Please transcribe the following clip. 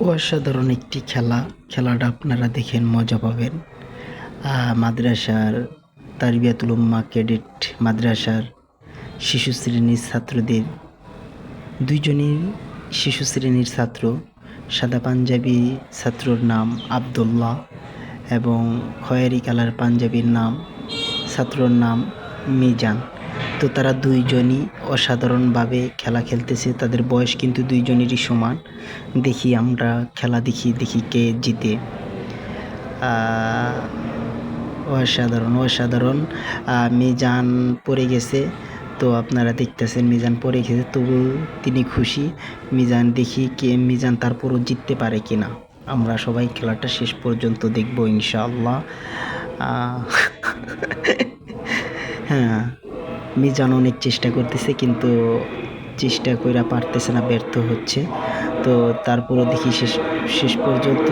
অসাধারণ একটি খেলা। খেলাটা আপনারা দেখেন মজা পাবেন। মাদ্রাসার তারবিয়াতুল উম্মা ক্যাডেট মাদ্রাসার শিশু শ্রেণির ছাত্রদের। দুইজনই শিশু শ্রেণির ছাত্র। সাদা পাঞ্জাবি ছাত্রর নাম আবদুল্লাহ এবং খয়েরি কালার পাঞ্জাবির নাম, ছাত্রর নাম মিজান। তো তারা দুইজনই অসাধারণভাবে খেলা খেলতেছে। তাদের বয়স কিন্তু দুইজনেরই সমান। দেখি আমরা খেলা দেখি দেখি কে জিতে। অসাধারণ অসাধারণ। মিজান পড়ে গেছে। তো আপনারা দেখতেছেন মিজান পড়ে গেছে, তবু তিনি খুশি। মিজান দেখি কে, মিজান তারপরও জিততে পারে কিনা। আমরা সবাই খেলাটা শেষ পর্যন্ত দেখব ইনশাআল্লাহ। হ্যাঁ। মিজান অনেক চেষ্টা করতেছে, কিন্তু চেষ্টা কইরা পারতেছে না, ব্যর্থ হচ্ছে। তো তারপরও দেখি শেষ শেষ পর্যন্ত